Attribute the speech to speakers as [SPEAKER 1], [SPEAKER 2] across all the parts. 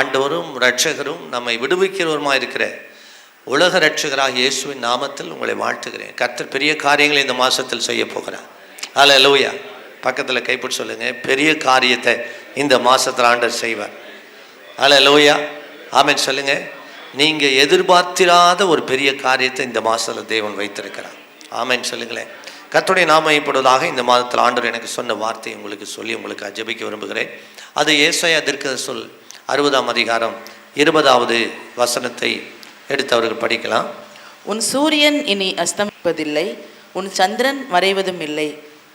[SPEAKER 1] ஆண்டவரும் ரட்சகரும் நம்மை விடுவிக்கிறவருமா இருக்கிற உலக ரட்சகராக இயேசுவின் நாமத்தில் உங்களை வாழ்த்துகிறேன். கர்த்தர் பெரிய காரியங்களை இந்த மாதத்தில் செய்ய போகிறார். அல்ல லோயா பக்கத்தில் கைப்பிடி சொல்லுங்கள் பெரிய காரியத்தை இந்த மாதத்தில் ஆண்டர் செய்வார். அல்ல லோயா ஆமேன் சொல்லுங்கள் நீங்கள் எதிர்பார்த்திராத ஒரு பெரிய காரியத்தை இந்த மாதத்தில் தேவன் வைத்திருக்கிறார். ஆமேன் சொல்லுங்களேன். கத்துடைய நாமயப்படுவதாக இந்த மாதத்தில் ஆண்டவர் எனக்கு சொன்ன வார்த்தை உங்களுக்கு சொல்லி உங்களுக்கு அஜபிக்க விரும்புகிறேன். அது ஏசாயா திருக்க சொல் அறுபதாம் அதிகாரம் இருபதாவது வசனத்தை எடுத்து அவர்கள் படிக்கலாம்.
[SPEAKER 2] உன் சூரியன் இனி அஸ்தமிப்பதில்லை உன் சந்திரன் மறைவதும் இல்லை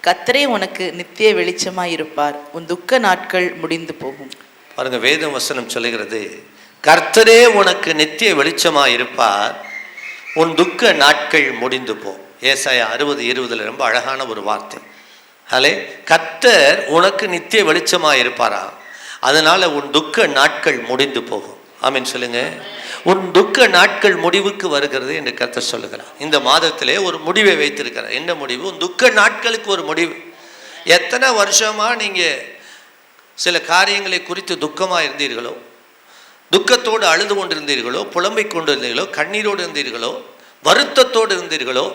[SPEAKER 2] கத்தரே உனக்கு நித்திய வெளிச்சமாய் இருப்பார் உன் துக்க நாட்கள் முடிந்து போகும்.
[SPEAKER 1] பாருங்க வேதம் வசனம் சொல்லுகிறது கர்த்தரே உனக்கு நித்திய வெளிச்சமாக இருப்பார் உன் துக்க நாட்கள் முடிந்து போ ஏசாயா அறுபது இருபதுல ரொம்ப அழகான ஒரு வார்த்தை. ஹலே கர்த்தர் உனக்கு நித்திய வெளிச்சமாக இருப்பாரா அதனால உன் துக்க நாட்கள் முடிந்து போகும். ஆமீன் சொல்லுங்க. உன் துக்க நாட்கள் முடிவுக்கு வருகிறது என்று கர்த்தர் சொல்லுகிறார். இந்த மாதத்திலே ஒரு முடிவை வைத்திருக்கிறார். என்ன முடிவு? உன் துக்க நாட்களுக்கு ஒரு முடிவு. எத்தனை வருஷமா நீங்க சில காரியங்களை குறித்து துக்கமாக இருந்தீர்களோ துக்கத்தோடு அழுது கொண்டிருந்தீர்களோ புலம்பிக் கொண்டிருந்தீர்களோ கண்ணீரோடு இருந்தீர்களோ வருத்தத்தோடு இருந்தீர்களோ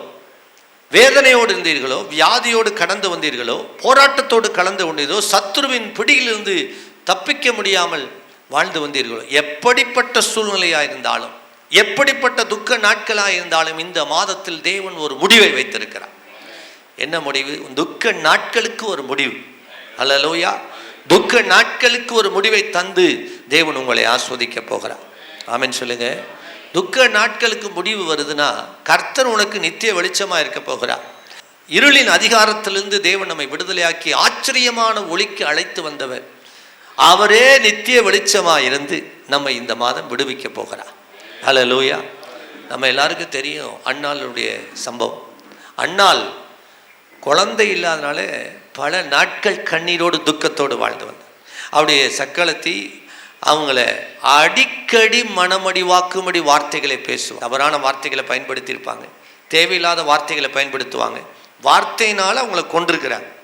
[SPEAKER 1] வேதனையோடு இருந்தீர்களோ வியாதியோடு கடந்து வந்தீர்களோ போராட்டத்தோடு கலந்து கொண்டீர்களோ சத்ருவின் பிடியிலிருந்து தப்பிக்க முடியாமல் வாழ்ந்து வந்தீர்களோ? எப்படிப்பட்ட சூழ்நிலையாக இருந்தாலும் எப்படிப்பட்ட துக்க நாட்களாக இருந்தாலும் இந்த மாதத்தில் தேவன் ஒரு முடிவை வைத்திருக்கிறார். என்ன முடிவு? துக்க நாட்களுக்கு ஒரு முடிவு. அல்ல லோயா துக்க நாட்களுக்கு ஒரு முடிவை தந்து தேவன் உங்களை ஆஸ்வதிக்க போகிறார். ஆமின்னு சொல்லுங்க. துக்க நாட்களுக்கு முடிவு வருதுன்னா கர்த்தர் உனக்கு நித்திய வெளிச்சமாக இருக்க போகிறார். இருளின் அதிகாரத்திலிருந்து தேவன் நம்மை விடுதலையாக்கி ஆச்சரியமான ஒளிக்கு அழைத்து வந்தவர். அவரே நித்திய வெளிச்சமாக இருந்து நம்ம இந்த மாதம் விடுவிக்க போகிறார். லூயா நம்ம எல்லாருக்கும் தெரியும் அண்ணாளுடைய சம்பவம். அண்ணாள் குழந்தை இல்லாதனால பல நாட்கள் கண்ணீரோடு துக்கத்தோடு வாழ்ந்து வந்தார். அவருடைய சக்களத்தி அவங்கள அடிக்கடி மனமடிவாக்கும்படி வார்த்தைகளை பேசுவாங்க. தவறான வார்த்தைகளை பயன்படுத்தியிருப்பாங்க. தேவையில்லாத வார்த்தைகளை பயன்படுத்துவாங்க. வார்த்தையினால் அவங்கள கொண்டிருக்கிறாங்க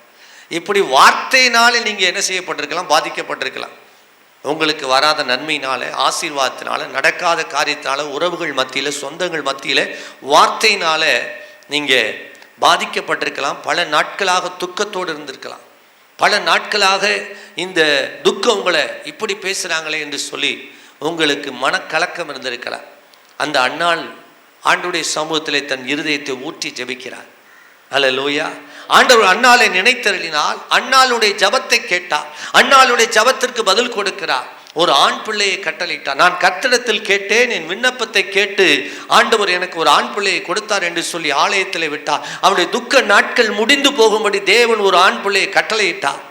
[SPEAKER 1] இப்படி வார்த்தையினால நீங்கள் என்ன செய்யப்பட்டிருக்கலாம்? பாதிக்கப்பட்டிருக்கலாம். உங்களுக்கு வராத நன்மையினால ஆசீர்வாதத்தினால நடக்காத காரியத்தினால உறவுகள் மத்தியில் சொந்தங்கள் மத்தியில் வார்த்தையினால நீங்கள் பாதிக்கப்பட்டிருக்கலாம். பல நாட்களாக துக்கத்தோடு இருந்திருக்கலாம். பல நாட்களாக இந்த துக்கம் உங்களை இப்படி பேசுகிறாங்களே என்று சொல்லி உங்களுக்கு மனக்கலக்கம் இருந்திருக்கலாம். அந்த அண்ணாள் ஆண்டுடைய சமூகத்திலே தன் இருதயத்தை ஊற்றி ஜெபிக்கிறார். அல்ல லூயா ஆண்டவர் அண்ணாலை நினைத்தருளினால் அண்ணாளுடைய ஜபத்தை கேட்டார். அண்ணாளுடைய ஜபத்திற்கு பதில் கொடுக்கிறார். ஒரு ஆண் பிள்ளையை கட்டளையிட்டார். நான் கத்திடத்தில் கேட்டேன் என் விண்ணப்பத்தை கேட்டு ஆண்டவர் எனக்கு ஒரு ஆண் பிள்ளையை கொடுத்தார் என்று சொல்லி ஆலயத்தில் விட்டார். அவருடைய துக்க நாட்கள் முடிந்து போகும்படி தேவன் ஒரு ஆண் பிள்ளையை கட்டளையிட்டார்.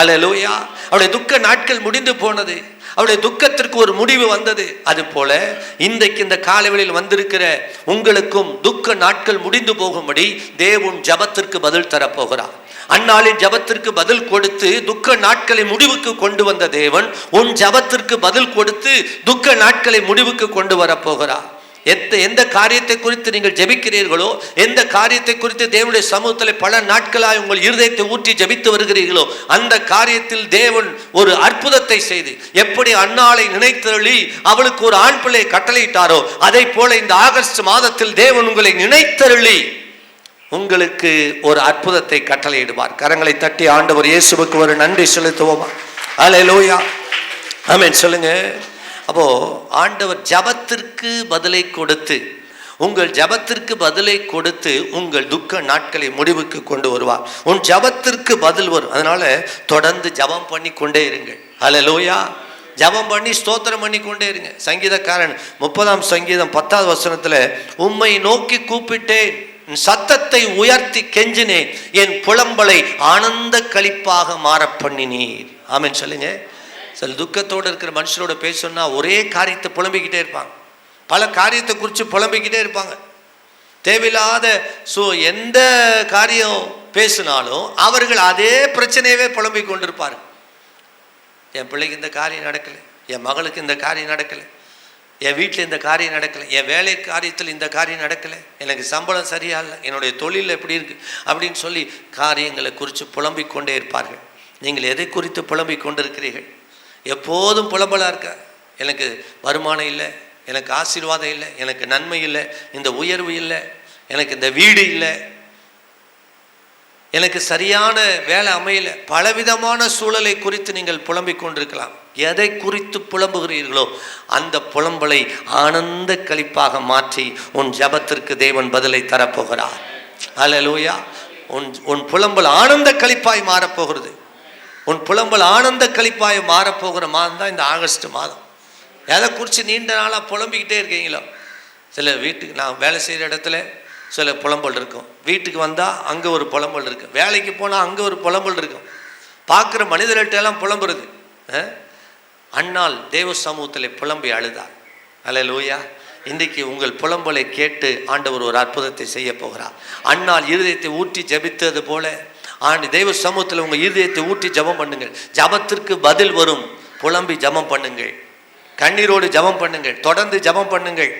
[SPEAKER 1] அல்ல லோயா அவருடைய துக்க நாட்கள் முடிந்து போனது அவருடைய துக்கத்திற்கு ஒரு முடிவு வந்தது. அது போல இன்றைக்கு இந்த காலவெளியில் வந்திருக்கிற உங்களுக்கும் துக்க நாட்கள் முடிந்து போகும்படி தேவன் ஜபத்திற்கு பதில் தரப்போகிறார். அந்நாளின் ஜபத்திற்கு பதில் கொடுத்து துக்க நாட்களை முடிவுக்கு கொண்டு வந்த தேவன் உன் ஜபத்திற்கு பதில் கொடுத்து துக்க நாட்களை முடிவுக்கு கொண்டு வரப்போகிறார். எந்த எந்த காரியத்தை குறித்து நீங்கள் ஜெபிக்கிறீர்களோ எந்த காரியத்தை குறித்து தேவனுடைய சமூகத்தில் பல நாட்களாக உங்கள் இருதயத்தை ஊற்றி ஜெபித்து வருகிறீர்களோ அந்த காரியத்தில் தேவன் ஒரு அற்புதத்தை செய்து எப்படி அன்னாளை நினைத்தருளி அவளுக்கு ஒரு ஆண் பிள்ளை கட்டளையிட்டாரோ அதை போல இந்த ஆகஸ்ட் மாதத்தில் தேவன் உங்களை நினைத்தருளி உங்களுக்கு ஒரு அற்புதத்தை கட்டளையிடுவார். கரங்களை தட்டி ஆண்டவர் இயேசுவுக்கு ஒரு நன்றி செலுத்துவோமா? அல்லேலூயா ஆமென் சொல்லுங்க. அப்போது ஆண்டவர் ஜபத்திற்கு பதிலை கொடுத்து உங்கள் ஜபத்திற்கு பதிலை கொடுத்து உங்கள் துக்க நாட்களை முடிவுக்கு கொண்டு வருவார். உன் ஜபத்திற்கு பதில் வரும். அதனால் தொடர்ந்து ஜபம் பண்ணி கொண்டே இருங்கள். அல்லேலூயா ஜபம் பண்ணி ஸ்தோத்திரம் பண்ணி கொண்டே இருங்க. சங்கீதக்காரன் முப்பதாம் சங்கீதம் பத்தாவது வசனத்தில் உம்மை நோக்கி கூப்பிட்டேன் சத்தத்தை உயர்த்தி கெஞ்சினேன் என் புலம்பலை ஆனந்த களிப்பாக மாற பண்ணினீர். ஆமேன்னு சொல்லுங்க. சில துக்கத்தோடு இருக்கிற மனுஷரோட பேசணும்னா ஒரே காரியத்தை புலம்பிக்கிட்டே இருப்பாங்க. பல காரியத்தை குறித்து புலம்பிக்கிட்டே இருப்பாங்க. தேவையில்லாத ஸோ எந்த காரியம் பேசினாலும் அவர்கள் அதே பிரச்சனையவே புலம்பி கொண்டிருப்பார் என் பிள்ளைக்கு இந்த காரியம் நடக்கலை. என் மகளுக்கு இந்த காரியம் நடக்கலை. என் வீட்டில் இந்த காரியம் நடக்கலை. என் வேலை காரியத்தில் இந்த காரியம் நடக்கலை. எனக்கு சம்பளம் சரியா இல்லை. என்னுடைய தொழில் எப்படி இருக்குது அப்படின்னு சொல்லி காரியங்களை குறித்து புலம்பிக் கொண்டே இருப்பார்கள். நீங்கள் எதை குறித்து புலம்பிக் கொண்டிருக்கிறீர்கள்? எப்போதும் புலம்பலாக இருக்க. எனக்கு வருமானம் இல்லை எனக்கு ஆசீர்வாதம் இல்லை எனக்கு நன்மை இல்லை இந்த உயர்வு இல்லை எனக்கு இந்த வீடு இல்லை. எனக்கு சரியான வேலை அமையல. பலவிதமான சூழலை குறித்து நீங்கள் புலம்பிக் கொண்டிருக்கலாம். எதை குறித்து புலம்புகிறீர்களோ அந்த புலம்பலை ஆனந்த கழிப்பாக மாற்றி உன் ஜபத்திற்கு தேவன் பதிலை தரப்போகிறார். அல்லேலூயா உன் உன் புலம்பல் ஆனந்த கழிப்பாய் மாறப்போகிறது. உன் புலம்பல் ஆனந்த கழிப்பாய் மாறப்போகிற மாதம் தான் இந்த ஆகஸ்ட் மாதம். எதை குறித்து நீண்ட நாளாக புலம்பிக்கிட்டே இருக்கீங்களோ? சில வீட்டுக்கு நான் வேலை செய்கிற இடத்துல சில புலம்பல் இருக்கும். வீட்டுக்கு வந்தால் அங்கே ஒரு புலம்பல் இருக்கும் வேலைக்கு போனால் அங்கே ஒரு புலம்பல் இருக்கும் பார்க்குற மனிதர்கள்ட்டெல்லாம் புலம்புறது அண்ணால் தேவ சமூகத்தில் புலம்பி அழுதார் அல்ல லூயா இன்றைக்கு உங்கள் புலம்பலை கேட்டு ஆண்டவர் ஒரு அற்புதத்தை செய்ய போகிறார். அண்ணால் இருதயத்தை ஊற்றி ஜெபித்தது போல ஆண்டு தெய்வ சமூகத்தில் உங்கள் இருதயத்தை ஊற்றி ஜெபம் பண்ணுங்கள். ஜபத்திற்கு பதில் வரும். புலம்பி ஜெபம் பண்ணுங்கள். கண்ணீரோடு ஜெபம் பண்ணுங்கள். தொடர்ந்து ஜெபம் பண்ணுங்கள்.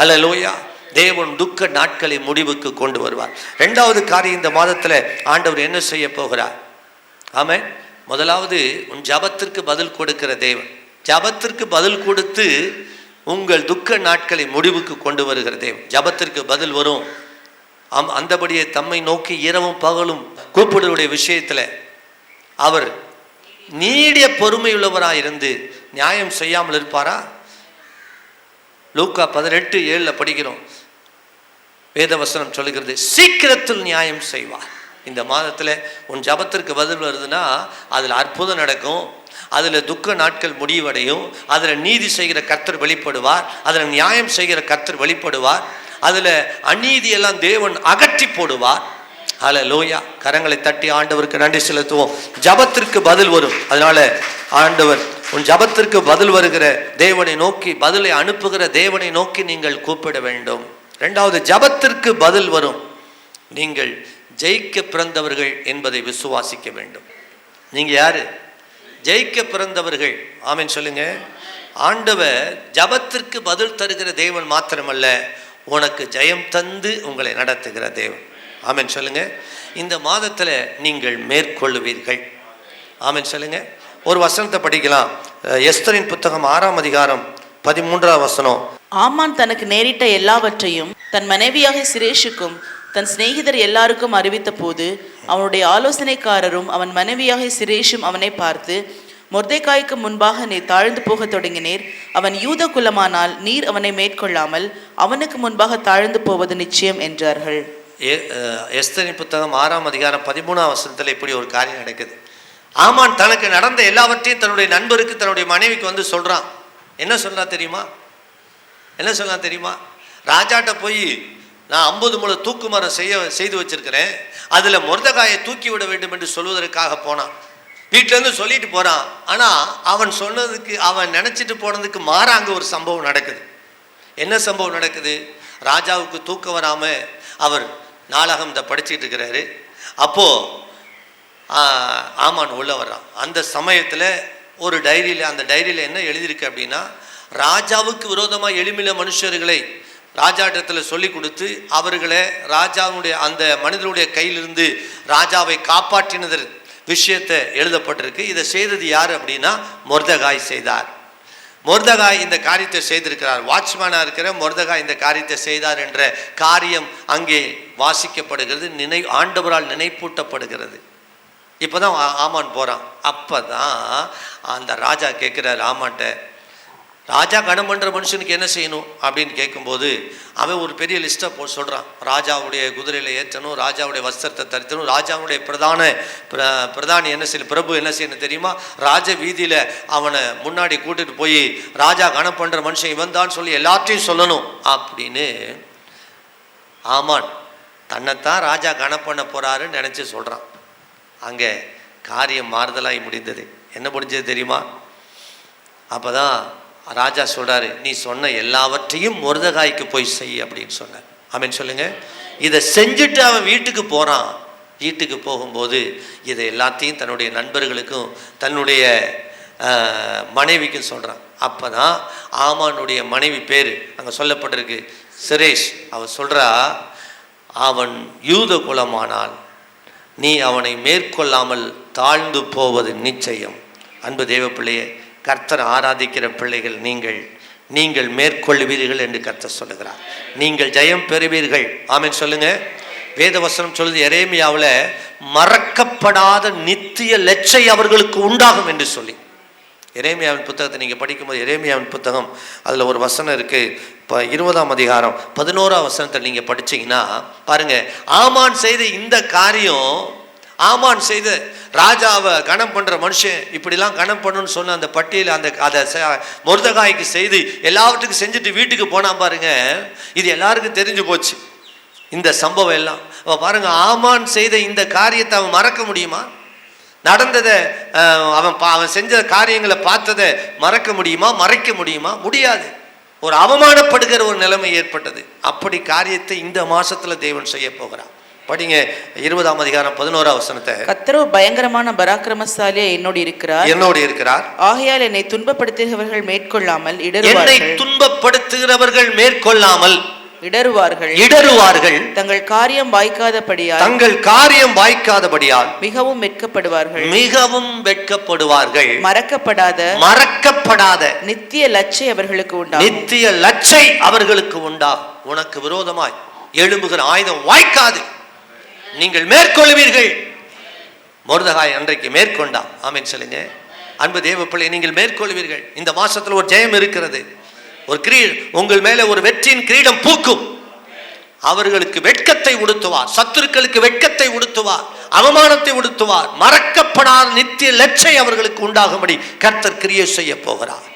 [SPEAKER 1] அல்ல லோயா தேவன் துக்க நாட்களை முடிவுக்கு கொண்டு வருவார். ரெண்டாவது காரியம் இந்த மாதத்தில் ஆண்டவர் என்ன செய்ய போகிறார்? ஆமென். முதலாவது உன் ஜபத்திற்கு பதில் கொடுக்கிற தேவன். ஜபத்திற்கு பதில் கொடுத்து உங்கள் துக்க நாட்களை முடிவுக்கு கொண்டு வருகிற தேவன். ஜபத்திற்கு பதில் வரும். அம் அந்தபடியே தம்மை நோக்கி இரவும் பகலும் கூப்பிடுவருடைய விஷயத்தில் அவர் நீடிய பொறுமையுள்ளவராக இருந்து நியாயம் செய்யாமல் இருப்பாரா? லூக்கா பதினெட்டு ஏழில் படிக்கிறோம். வேதவசனம் சொல்லுகிறது சீக்கிரத்தில் நியாயம் செய்வார். இந்த மாதத்தில் உன் ஜபத்திற்கு பதில் வருதுன்னா அதில் அற்புதம் நடக்கும் அதில் துக்க நாட்கள் முடிவடையும் அதில் நீதி செய்கிற கர்த்தர் வெளிப்படுவார் அதில் நியாயம் செய்கிற கர்த்தர் வெளிப்படுவார். அதில் அநீதியெல்லாம் தேவன் அகற்றி போடுவார். அதில் லோயா கரங்களை தட்டி ஆண்டவருக்கு நன்றி செலுத்துவோம். ஜபத்திற்கு பதில் வரும். அதனால ஆண்டவர் உன் ஜபத்திற்கு பதில் வருகிற தேவனை நோக்கி பதிலை அனுப்புகிற தேவனை நோக்கி நீங்கள் கூப்பிட வேண்டும். ரெண்டாவது ஜபத்திற்கு பதில் வரும். நீங்கள் ஜெயிக்க பிறந்தவர்கள் என்பதை விசுவாசிக்க வேண்டும். நீங்க யாரு? ஜெயிக்க பிறந்தவர்கள். ஆமின்னு சொல்லுங்க. ஆண்டவர் ஜபத்திற்கு பதில் தருகிற தேவன் மாத்திரமல்ல உனக்கு ஜெயம் தந்து உங்களை நடத்துகிற தேவன். ஆமென். சொல்லுங்க. இந்த மாதத்தில் நீங்கள் மேற்கொள்ளுவீர்கள். ஆமென். சொல்லுங்க. ஒரு வசனத்தை படிக்கலாம். எஸ்தரின் புத்தகம் ஆறாம் அதிகாரம் பதிமூன்றாம் வசனம்.
[SPEAKER 2] ஆமான் தனக்கு நேரிட்ட எல்லாவற்றையும் தன் மனைவியாக சிரேஷுக்கும் தன் சிநேகிதர் எல்லாருக்கும் அறிவித்த போது அவனுடைய ஆலோசனைக்காரரும் அவன் மனைவியாக சிரேஷும் அவனை பார்த்து மொர்தேக்காய்க்கு முன்பாக நீர் தாழ்ந்து போகத் தொடங்கினீர். அவன் யூத குலமானால் நீர் அவனை மேற்கொள்ளாமல் அவனுக்கு முன்பாக தாழ்ந்து போவது நிச்சயம் என்றார்கள்.
[SPEAKER 1] எஸ்தனி எஸ்தரின் புத்தகம் ஆறாம் அதிகாரம் பதிமூணாம் வசனத்தில் இப்படி ஒரு காரியம் நடக்குது. ஆமான் தனக்கு நடந்த எல்லாவற்றையும் தன்னுடைய நண்பருக்கு தன்னுடைய மனைவிக்கு வந்து சொல்கிறான் என்ன சொல்றா தெரியுமா? என்ன சொல்லலாம் தெரியுமா? ராஜாட்ட போய் நான் ஐம்பது முழு தூக்கு மரம் செய்ய செய்து வச்சிருக்கிறேன். அதில் முருதகாயை தூக்கி விட வேண்டும் என்று சொல்வதற்காக போனான். வீட்டிலேருந்து சொல்லிட்டு போகிறான் ஆனால் அவன் சொன்னதுக்கு அவன் நினச்சிட்டு போனதுக்கு மாறா அங்கே ஒரு சம்பவம் நடக்குது. என்ன சம்பவம் நடக்குது? ராஜாவுக்கு தூக்கம் வராமல் அவர் நாளாகம் இந்த படிச்சுட்டு இருக்கிறாரு அப்போது ஆமான் உள்ளே வர்றான். அந்த சமயத்தில் ஒரு டைரியில் அந்த டைரியில் என்ன எழுதியிருக்கு அப்படின்னா ராஜாவுக்கு விரோதமாக எளிமையில மனுஷர்களை ராஜாட்டத்தில் சொல்லி கொடுத்து அவர்களை ராஜாவுடைய அந்த மனிதனுடைய கையிலிருந்து ராஜாவை காப்பாற்றினதற்கு விஷயத்தை எழுதப்பட்டிருக்கு. இதை செய்தது யார் அப்படின்னா மொர்தகாய் செய்தார். மொர்தகாய் இந்த காரியத்தை செய்திருக்கிறார். வாட்ச்மேனாக இருக்கிற மொர்தகாய் இந்த காரியத்தை செய்தார் என்ற காரியம் அங்கே வாசிக்கப்படுகிறது. நினை ஆண்டவரால் நினைப்பூட்டப்படுகிறது. இப்போ தான் ஆமான் போகிறான் அப்போ தான் அந்த ராஜா கேட்குறாரு ஆமான்ட்ட ராஜா கனம் பண்ணுற மனுஷனுக்கு என்ன செய்யணும் அப்படின்னு கேட்கும்போது அவன் ஒரு பெரிய லிஸ்ட்டை போ சொல்கிறான் ராஜாவுடைய குதிரையில் ஏற்றணும் ராஜாவுடைய வஸ்திரத்தை தரித்தணும் ராஜாவுடைய பிரதான பிர- பிரதானி என்ன செய்யணும் பிரபு என்ன செய்யணும் தெரியுமா? ராஜ வீதியில் அவனை முன்னாடி கூட்டிட்டு போய் ராஜா கனம் பண்ணுற மனுஷன் இவன் தான் சொல்லி எல்லாத்தையும் சொல்லணும் அப்படின்னு ஆமான். தன்னைத்தான் ராஜா கனம் பண்ண போகிறாருன்னு நினச்சி சொல்கிறான் அங்கே காரியம் மாறுதலாகி முடிந்தது. என்ன முடிஞ்சது தெரியுமா? அப்போ தான் ராஜா சொல்கிறாரு நீ சொன்ன எல்லாவற்றையும் முருதகாய்க்கு போய் செய் அப்படின்னு சொன்னார். ஆமென் சொல்லுங்க. இதை செஞ்சுட்டு அவன் வீட்டுக்கு போகிறான் வீட்டுக்கு போகும்போது இதை எல்லாத்தையும் தன்னுடைய நண்பர்களுக்கும் தன்னுடைய மனைவிக்கும் சொல்கிறான் அப்போ தான் ஆமானுடைய மனைவி பேர் அங்கே சொல்லப்பட்டிருக்கு. சுரேஷ் அவன் சொல்கிறா அவன் யூத குலமானால் நீ அவனை மேற்கொள்ளாமல் தாழ்ந்து போவது நிச்சயம். அன்பு தேவப்பிள்ளையே கர்த்தர் ஆராதிக்கிற பிள்ளைகள் நீங்கள் நீங்கள் மேற்கொள்வீர்கள் என்று கர்த்தர் சொல்லுகிறார். நீங்கள் ஜெயம் பெறுவீர்கள். ஆமென் சொல்லுங்க. வேதவசனம் சொல்லுது எரேமியாவில் மறக்கப்படாத நித்திய லட்சை அவர்களுக்கு உண்டாகும் என்று சொல்லி. எரேமியாவின் புத்தகத்தை நீங்கள் படிக்கும்போது எரேமியாவின் புத்தகம் அதில் ஒரு வசனம் இருக்குது இப்போ இருபதாம் அதிகாரம் பதினோராம் வசனத்தை நீங்கள் படிச்சீங்கன்னா பாருங்கள் ஆமான் செய்த இந்த காரியம் ஆமான் செய்த ராஜாவை கணம் பண்ணுற மனுஷன் இப்படிலாம் கணம் பண்ணணும்னு சொன்ன அந்த பட்டியல் அந்த அதை முருதகாய்க்கு செய்து எல்லாவற்றுக்கும் செஞ்சுட்டு வீட்டுக்கு போனான் பாருங்க இது எல்லாருக்கும் தெரிஞ்சு போச்சு இந்த சம்பவம் எல்லாம். அவன் பாருங்க ஆமான் செய்த இந்த காரியத்தை அவன் மறக்க முடியுமா? நடந்ததை அவன் பா- அவன் செஞ்ச காரியங்களை பார்த்ததை மறக்க முடியுமா? மறைக்க முடியுமா? முடியாது. ஒரு அவமானப்படுகிற ஒரு நிலைமை ஏற்பட்டது. அப்படி காரியத்தை இந்த மாசத்துல தேவன் செய்ய போகிறான் படிங்க. இருபதாம் அதிகாரம் பதினோரா வசனத்தை.
[SPEAKER 2] கத்தரோ பயங்கரமான பராக்கிரமசாலியா என்னோடு இருக்கிறார்.
[SPEAKER 1] என்னோடு இருக்கிறார்.
[SPEAKER 2] ஆகையால் என்னை துன்பப்படுத்துகிறவர்கள் மேற்கொள்ளாமல்
[SPEAKER 1] என்னை துன்பப்படுத்துகிறவர்கள் மேற்கொள்ளாமல்
[SPEAKER 2] இடறுவார்கள்.
[SPEAKER 1] இடறுவார்கள்.
[SPEAKER 2] தங்கள் காரியம் வாய்க்காதபடியால்
[SPEAKER 1] தங்கள் காரியம் வாய்க்காதபடியால்
[SPEAKER 2] மிகவும் வெட்கப்படுவார்கள்.
[SPEAKER 1] மிகவும் வெட்கப்படுவார்கள்.
[SPEAKER 2] மறக்கப்படாத
[SPEAKER 1] மறக்கப்படாத.
[SPEAKER 2] நித்திய லட்சை அவர்களுக்கு உண்டாகும்.
[SPEAKER 1] நித்திய லட்சை அவர்களுக்கு உண்டாகும். உனக்கு விரோதமாய் எழும்புகிற ஆயுதம் வாய்க்காது. நீங்கள் மேற்கொள்வீர்கள். மொர்தகாய் அன்றைக்கு மேற்கொண்டான் ஆமேன் சொல்லுங்க. அன்பு தேவ பிள்ளை நீங்கள் மேற்கொள்வீர்கள். இந்த மாசத்துல ஒரு ஜெயம் இருக்கிறது. ஒரு கிரீ உங்கள் மேலே ஒரு வெற்றியின் கிரீடம் பூக்கும். அவர்களுக்கு வெட்கத்தை உடுத்துவார். சத்துருக்களுக்கு வெட்கத்தை உடுத்துவார். அவமானத்தை உடுத்துவார். மறக்கப்படாத நித்திய லட்சை அவர்களுக்கு உண்டாகும்படி கர்த்தர் கிரியை செய்ய போகிறார்.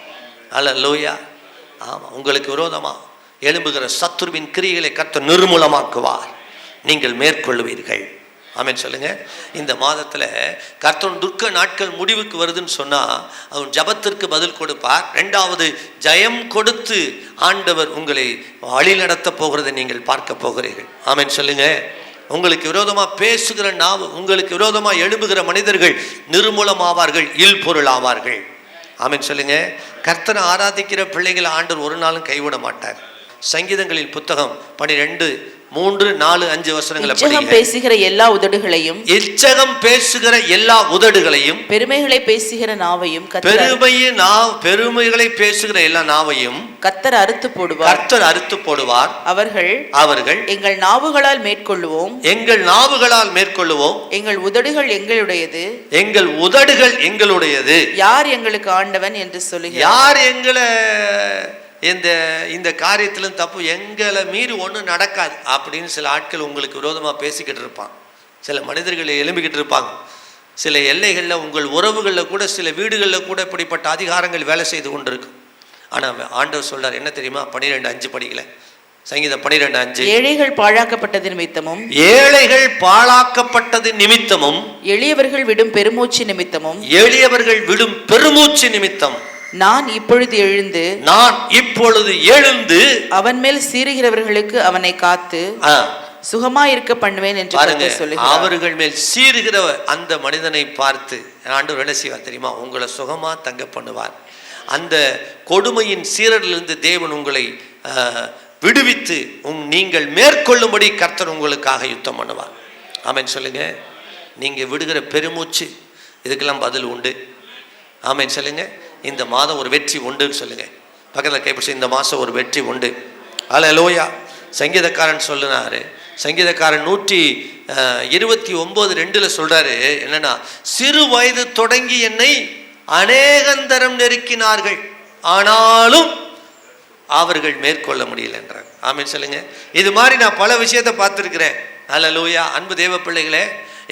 [SPEAKER 1] அல்ல லோயா ஆமா உங்களுக்கு விரோதமா? எழும்புகிற சத்துருவின் கிரியைகளை கர்த்தர் நிர்மூலமாக்குவார். நீங்கள் மேற்கொள்வீர்கள் ஆமென் சொல்லுங்க. இந்த மாதத்தில் கர்த்தன் துர்க்க நாட்கள் முடிவுக்கு வருதுன்னு சொன்னால் அவன் ஜபத்திற்கு பதில் கொடுப்பார். ரெண்டாவது ஜெயம் கொடுத்து ஆண்டவர் உங்களை வழி நடத்த போகிறதை நீங்கள் பார்க்க போகிறீர்கள். ஆமென் சொல்லுங்க. உங்களுக்கு விரோதமாக பேசுகிற நாவு உங்களுக்கு விரோதமாக எழும்புகிற மனிதர்கள் நிர்மூலமாவார்கள் இல் பொருள் ஆவார்கள். ஆமென் சொல்லுங்க. கர்த்தனை ஆராதிக்கிற பிள்ளைகளை ஆண்டவர் ஒரு நாளும் கைவிட மாட்டார். சங்கீதங்களின் புத்தகம் பனிரெண்டு மூன்று நாலு அஞ்சு வசனங்களை
[SPEAKER 2] பேசுகிற எல்லா உதடுகளையும்
[SPEAKER 1] இச்சகம் பேசுகிற எல்லா உதடுகளையும்
[SPEAKER 2] பெருமைகளை பேசுகிற நாவையும் கத்தர்
[SPEAKER 1] பெருமையின் நாவ் பெருமைகளை பேசுகிற எல்லா நாவையும்
[SPEAKER 2] கத்தர் அறுத்து போடுவார்.
[SPEAKER 1] கர்த்தர் அறுத்து போடுவார்.
[SPEAKER 2] அவர்கள்
[SPEAKER 1] அவர்கள்
[SPEAKER 2] எங்கள் நாவுகளால் மேற்கொள்ளுவோம்.
[SPEAKER 1] எங்கள் நாவுகளால் மேற்கொள்ளுவோம்.
[SPEAKER 2] எங்கள் உதடுகள் எங்களுடையது.
[SPEAKER 1] எங்கள் உதடுகள் எங்களுடையது.
[SPEAKER 2] யார் எங்களுக்கு ஆண்டவன் என்று சொல்லுகிறார்?
[SPEAKER 1] யார் எங்களை இந்த இந்த காரியத்திலும் தப்பு எங்களை மீறி ஒன்றும் நடக்காது. அப்படின்னு சில ஆட்கள் உங்களுக்கு விரோதமாக பேசிக்கிட்டு இருப்பான் சில மனிதர்கள் எழும்பிக்கிட்டு இருப்பாங்க. சில எல்லைகளில் உங்கள் உறவுகளில் கூட சில வீடுகளில் கூட இப்படிப்பட்ட அதிகாரங்கள் வேலை செய்து கொண்டு இருக்கும் ஆனால் ஆண்டவர் சொல்றார் என்ன தெரியுமா? பன்னிரெண்டு அஞ்சு படிக்கல சங்கீதம் பன்னிரெண்டு அஞ்சு.
[SPEAKER 2] ஏழைகள் பாழாக்கப்பட்டது நிமித்தமும்
[SPEAKER 1] ஏழைகள் பாழாக்கப்பட்டது நிமித்தமும்
[SPEAKER 2] எளியவர்கள் விடும் பெருமூச்சு நிமித்தமும்
[SPEAKER 1] எளியவர்கள் விடும் பெருமூச்சு நிமித்தம்.
[SPEAKER 2] நான் இப்பொழுது எழுந்து
[SPEAKER 1] நான் இப்பொழுது எழுந்து
[SPEAKER 2] அவன் மேல் சீறுகிறவர்களுக்கு அவனை காத்து
[SPEAKER 1] ஆ,
[SPEAKER 2] சுகமாயிருக்க பண்ணுவேன் என்று சொல்லுகிறார்.
[SPEAKER 1] அவர்கள் மேல் சீறுகிற அந்த மனிதனை பார்த்து ஆண்டவர் என்ன செய்வார் தெரியுமா? உங்களை சுகமா தங்க பண்ணுவார். அந்த கொடுமையின் சீரலிலிருந்து தேவன் உங்களை விடுவித்து உங் நீங்கள் மேற்கொள்ளும்படி கர்த்தர் உங்களுக்காக யுத்தம் பண்ணுவார். ஆமென் சொல்லுங்க. நீங்க விடுகிற பெருமூச்சு இதுக்கெல்லாம் பதில் உண்டு. ஆமென் சொல்லுங்க. இந்த மாதம் ஒரு வெற்றி உண்டுன்னு சொல்லுங்கள் பக்கத்தில் கைப்பிடிச்சு இந்த மாதம் ஒரு வெற்றி உண்டு. அல்லேலூயா சங்கீதக்காரன் சொல்லுனாரு. சங்கீதக்காரன் நூற்றி இருபத்தி ஒம்பது ரெண்டில் சொல்கிறாரு என்னென்னா சிறு வயது தொடங்கி என்னை அநேகந்தரம் நெருக்கினார்கள். ஆனாலும் அவர்கள் மேற்கொள்ள முடியல என்றார் ஆமீன் சொல்லுங்க. இது மாதிரி நான் பல விஷயத்தை பார்த்துருக்கிறேன். அல்லேலூயா அன்பு தேவ பிள்ளைகளே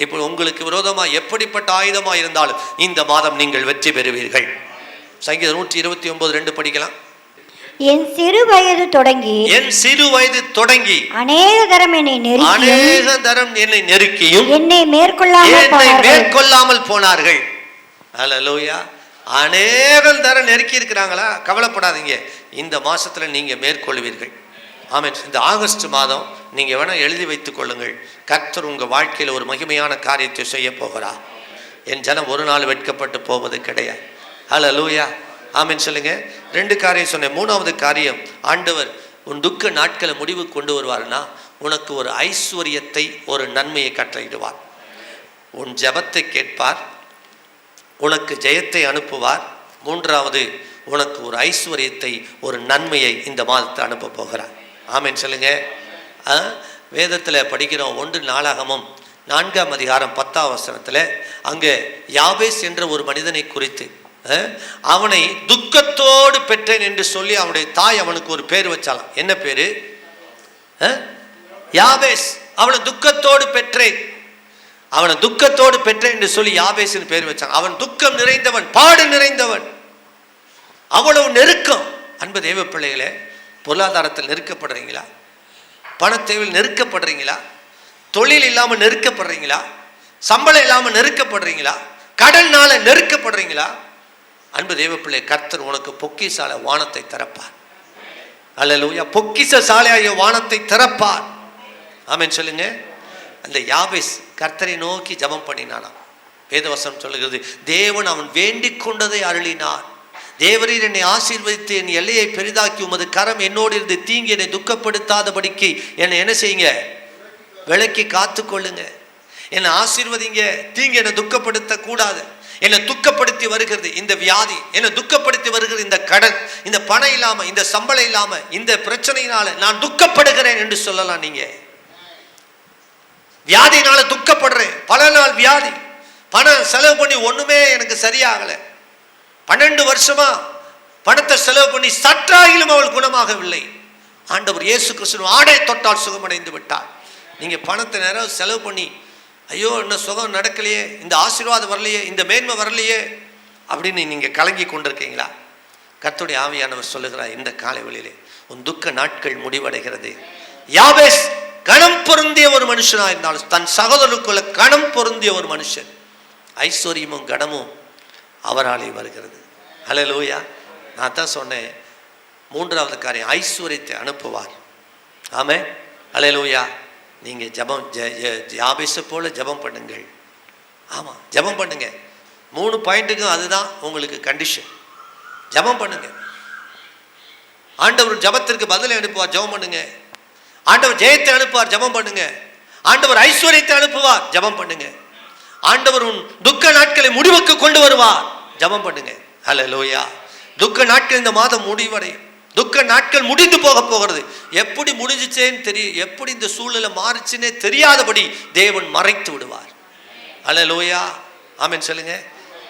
[SPEAKER 1] இப்போ உங்களுக்கு விரோதமாக எப்படிப்பட்ட ஆயுதமாக இருந்தாலும் இந்த மாதம் நீங்கள் வெற்றி பெறுவீர்கள். சங்கீதம் நூற்றி இருபத்தி ஒன்பது ரெண்டு படிக்கலாம்.
[SPEAKER 3] என் சிறு வயது தொடங்கி
[SPEAKER 1] என் சிறு வயது தொடங்கி
[SPEAKER 3] அநேக தரம் என்னை
[SPEAKER 1] அநேக தரம் என்னை நெருக்கியும்
[SPEAKER 3] என்னை மேற்கொள்ளாமல்
[SPEAKER 1] என்னை
[SPEAKER 3] போனார்கள்.
[SPEAKER 1] மேற்கொள்ளாமல் போனார்கள். அல்லேலூயா அநேகம் தரம் நெருக்கி இருக்கிறாங்களா கவலைப்படாதீங்க. இந்த மாசத்துல நீங்க மேற்கொள்வீர்கள். ஆமென் இந்த ஆகஸ்ட் மாதம் நீங்க வேணா எழுதி வைத்துக் கொள்ளுங்கள். கர்த்தர் உங்க வாழ்க்கையில ஒரு மகிமையான காரியத்தை செய்ய போகிறார். என் ஜனம் ஒரு நாள் வெட்கப்பட்டு போவது கிடையாது. ஹலோ லூயா ஆமின்னு சொல்லுங்க. ரெண்டு காரியம் சொன்னேன். மூணாவது காரியம் ஆண்டவர் உன் துக்க நாட்களை முடிவு கொண்டு வருவார்னா உனக்கு ஒரு ஐஸ்வர்யத்தை ஒரு நன்மையை கட்டளையிடுவார். உன் ஜபத்தை கேட்பார். உனக்கு ஜெயத்தை அனுப்புவார். மூன்றாவது உனக்கு ஒரு ஐஸ்வர்யத்தை ஒரு நன்மையை இந்த மாதத்தை அனுப்ப போகிறார். ஆமென் சொல்லுங்க. ஆ, வேதத்தில் படிக்கிறோம் ஒன்று நாளாகமும் நான்காம் அதிகாரம் பத்தாம் வசனத்தில் அங்கே யாபேஸ் என்ற ஒரு மனிதனை குறித்து அவனை துக்கத்தோடு பெற்றேன் என்று சொல்லி அவனுடைய தாய் அவனுக்கு ஒரு பேர் வச்சாலாம் என்ன பேரு? ஆ? யாபேஸ். அவனை துக்கத்தோடு பெற்றேன். அவனை துக்கத்தோடு பெற்றேன் என்று சொல்லி யாபேஸ்னு பேர் வச்சான். அவன் துக்கம் நிறைந்தவன் பாடு நிறைந்தவன். அவ்வளவு நெருக்கம். அன்பு தெய்வ பிள்ளைகளே பொருளாதாரத்தில் நெருக்கப்படுறீங்களா? பணத்தேவில் நெருக்கப்படுறீங்களா? தொழில் இல்லாமல் நெருக்கப்படுறீங்களா? சம்பளம் இல்லாமல் நெருக்கப்படுறீங்களா? கடன்னால நெருக்கப்படுறீங்களா? அன்பு தேவப்பிள்ளை கர்த்தர் உனக்கு பொக்கிசால வானத்தை திறப்பார். அல்லேலூயா பொக்கிச சாலையாகிய வானத்தை திறப்பார். ஆமென் சொல்லுங்க. அந்த யாபேஸ் கர்த்தரை நோக்கி ஜபம் பண்ணினானாம். வேதவசனம் சொல்லுகிறது தேவன் அவன் வேண்டிக் கொண்டதை அருளினான் தேவரீர் என்னை ஆசீர்வதித்து என் எல்லையை பெரிதாக்கி உமது கரம் என்னோடு இருந்து தீங்கி என்னை துக்கப்படுத்தாதபடிக்கு என்னை என்ன செய்யுங்க? விளக்கி காத்து கொள்ளுங்க என்னை ஆசீர்வதிங்க. தீங்கு என்னை துக்கப்படுத்த கூடாது என்னை துக்கப்படுத்தி வருகிறது இந்த வியாதி என்னை துக்கப்படுத்தி வருகிறது இந்த கடன் இந்த பணம் இல்லாமல் இந்த சம்பளம் இல்லாமல் இந்த பிரச்சனையினால நான் துக்கப்படுகிறேன் என்று சொல்லலாம் நீங்க. வியாதினால துக்கப்படுறேன். பல நாள் வியாதி. பணம் செலவு பண்ணி ஒண்ணுமே எனக்கு சரியாகல. பன்னெண்டு வருஷமா பணத்தை செலவு பண்ணி சற்றாகிலும் அவள் குணமாகவில்லை. ஆண்டவர் இயேசு கிறிஸ்துவ ஆடை தொட்டால் சுகமடைந்து விட்டார். நீங்க பணத்தை நேரம் செலவு பண்ணி ஐயோ என்ன சுகம் நடக்கலையே இந்த ஆசீர்வாதம் வரலையே இந்த மேன்மை வரலையே அப்படின்னு நீங்கள் கலங்கி கொண்டிருக்கீங்களா? கர்த்தருடைய ஆவியானவர் சொல்லுகிறார் இந்த காலை வெளியிலே உன் துக்க நாட்கள் முடிவடைகிறது. யாபேஸ் கணம் பொருந்திய ஒரு மனுஷனாக இருந்தாலும் தன் சகோதரருக்குள்ள கணம் பொருந்திய ஒரு மனுஷன் ஐஸ்வர்யமும் கணமும் அவராலே வருகிறது. ஹalleluya. நான் தான் சொன்னேன் மூன்றாவது காரியம் ஐஸ்வர்யத்தை அனுப்புவார். ஆமே ஹalleluya. நீங்கள் ஜெபம் ஜெ- ஜெ- போல் ஜெபம் பண்ணுங்கள். ஆமாம் ஜெபம் பண்ணுங்கள் மூணு பாயிண்ட்டுக்கும் அதுதான் உங்களுக்கு கண்டிஷன் ஜெபம் பண்ணுங்கள் ஆண்டவர் ஜெபத்திற்கு பதிலை அனுப்புவார் ஜபம் பண்ணுங்க. ஆண்டவர் ஜெயத்தை அனுப்புவார் ஜெபம் பண்ணுங்க. ஆண்டவர் ஐஸ்வர்யத்தை அனுப்புவார் ஜெபம் பண்ணுங்க. ஆண்டவர் உன் துக்க நாட்களை முடிவுக்கு கொண்டு வருவார் ஜெபம் பண்ணுங்க. லோயா துக்க நாட்கள் இந்த மாதம் முடிவடையும். துக்க நாட்கள் முடிந்து போக போகிறது. எப்படி முடிஞ்சிச்சேன்னு தெரியும் எப்படி இந்த சூழ்நிலை மாறுச்சுன்னே தெரியாதபடி தேவன் மறைத்து விடுவார். அல லோயா ஆமென் சொல்லுங்க.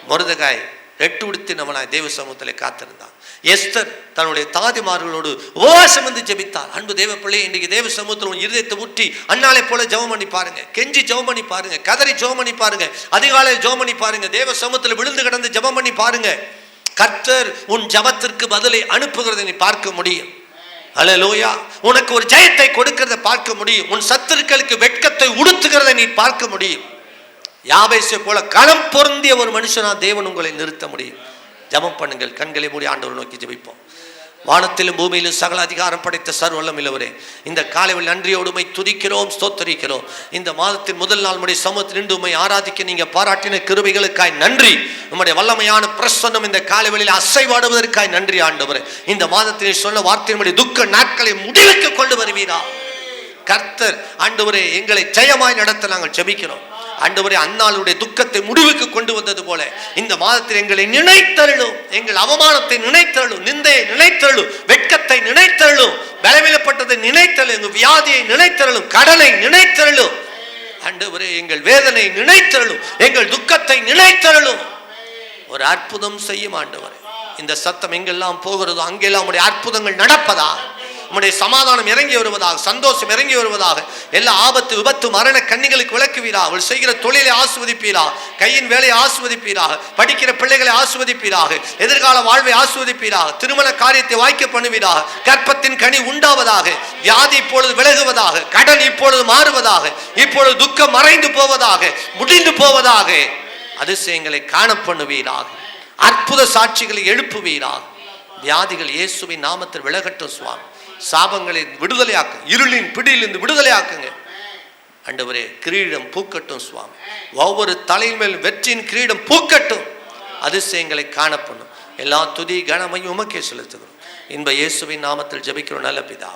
[SPEAKER 1] மருதகாய் எட்டு உடுத்தினவனாய் தேவ சமூகத்தில் காத்திருந்தான். எஸ்தர் தன்னுடைய தாதிமார்களோடு உபவாசம் வந்து ஜெபித்தார். அன்பு தேவ பிள்ளை இன்றைக்கு தேவ சமூகத்தில் உன் இருதயத்தை ஊற்றி அன்னாலை போல ஜெபம் பண்ணி பாருங்க. கெஞ்சி ஜெபம் பண்ணி பாருங்க. கதறி ஜெபம் பண்ணி பாருங்க. அதிகாலையில் ஜெபம் பண்ணி பாருங்க. தேவ சமூகத்தில் விழுந்து கிடந்து ஜெபம் பண்ணி பாருங்க. கர்த்தர் உன் ஜெபத்திற்கு பதிலை அனுப்புகிறதை நீ பார்க்க முடியும். அல்லேலூயா உனக்கு ஒரு ஜெயத்தை கொடுக்கிறத பார்க்க முடியும். உன் சத்துருக்களுக்கு வெட்கத்தை உடுத்துகிறதை நீ பார்க்க முடியும். யாபேசை போல களம் பொருந்திய ஒரு மனுஷனா தேவன் உங்களை நிறுத்த முடியும். ஜெபம் பண்ணுங்கள். கண்களை மூடி ஆண்டவர் நோக்கி ஜெபிப்போம். வானத்திலும் பூமியிலும் சகல அதிகாரம் படைத்த சர்வல்லம் இல்லவரே இந்த காலையில் நன்றியோடு உம்மை துதிக்கிறோம் ஸ்தோத்தரிக்கிறோம். இந்த மாதத்தின் முதல் நாள் முடி சமூகத்தில் நின்று உம்மை ஆராதிக்க நீங்கள் பாராட்டின கிருபைகளுக்காய் நன்றி. உம்முடைய வல்லமையான பிரசன்னம் இந்த காலைவெளியில் அசைவாடுவதற்காய் நன்றி ஆண்டவரே. இந்த மாதத்தில் சொன்ன வார்த்தையினுடைய துக்க நாட்களை முடிவுக்கு கொண்டு வருவீரா. கர்த்தர் ஆண்டவரே எங்களை ஜெயமாய் நடத்த நாங்கள் ஜெபிக்கிறோம். ஆண்டவரே அன்னாளுடைய துக்கத்தை முடிவுக்கு கொண்டு வந்தது போல இந்த மாதத்தில் எங்களை நினைத்தருளும் எங்கள் அவமானத்தை நினைத்தருளும் நிந்தையை நினைத்தருளும் வெட்கத்தை நினைத்தருளும் பலவீனப்பட்டதை நினைத்தருளும் எங்கள் வியாதியை நினைத்தருளும் கடனை நினைத்தருளும் ஆண்டவரே எங்கள் வேதனை நினைத்தருளும் எங்கள் துக்கத்தை நினைத்தருளும் ஒரு அற்புதம் செய்யும் ஆண்டவரே. இந்த சத்தம் எங்கெல்லாம் போகிறதோ அங்கெல்லாம் உடைய அற்புதங்கள் நடப்பதா? உம்முடைய சமாதானம் இறங்கி வருவதாக சந்தோஷம் இறங்கி வருவதாக எல்லா ஆபத்து விபத்து மரண கண்ணிகளுக்கு விளக்குவீரா அவள் செய்கிற தொழிலை ஆஸ்வதிப்பீரா கையின் வேலையை ஆஸ்வதிப்பீராக படிக்கிற பிள்ளைகளை ஆஸ்வதிப்பீராக எதிர்கால வாழ்வை ஆஸ்வதிப்பீராக திருமண காரியத்தை வாய்க்க பண்ணுவீராக கற்பத்தின் கனி உண்டாவதாக வியாதி இப்பொழுது விலகுவதாக கடன் இப்பொழுது மாறுவதாக இப்பொழுது துக்கம் மறைந்து போவதாக முடிந்து போவதாக அதிசயங்களை காண பண்ணுவீராக அற்புத சாட்சிகளை எழுப்புவீராக. வியாதிகள் இயேசுவின் நாமத்தில் விலகட்டும் சுவாமி. சாபங்களை விடுதலையாக்கு இருளின் பிடியிலிருந்து விடுதலையாக்குங்க. அண்டவரே கிரீடம் பூக்கட்டும் சுவாமி. ஒவ்வொரு தலையின் மேல் வெற்றியின் கிரீடம் பூக்கட்டும். அதிசயங்களை காணப்படும் எல்லா துதி கனமையும் உமக்கே செலுத்துகிறோம். இன்ப இயேசுவின் நாமத்தில் ஜபிக்கிறோம். நல்ல பிதா.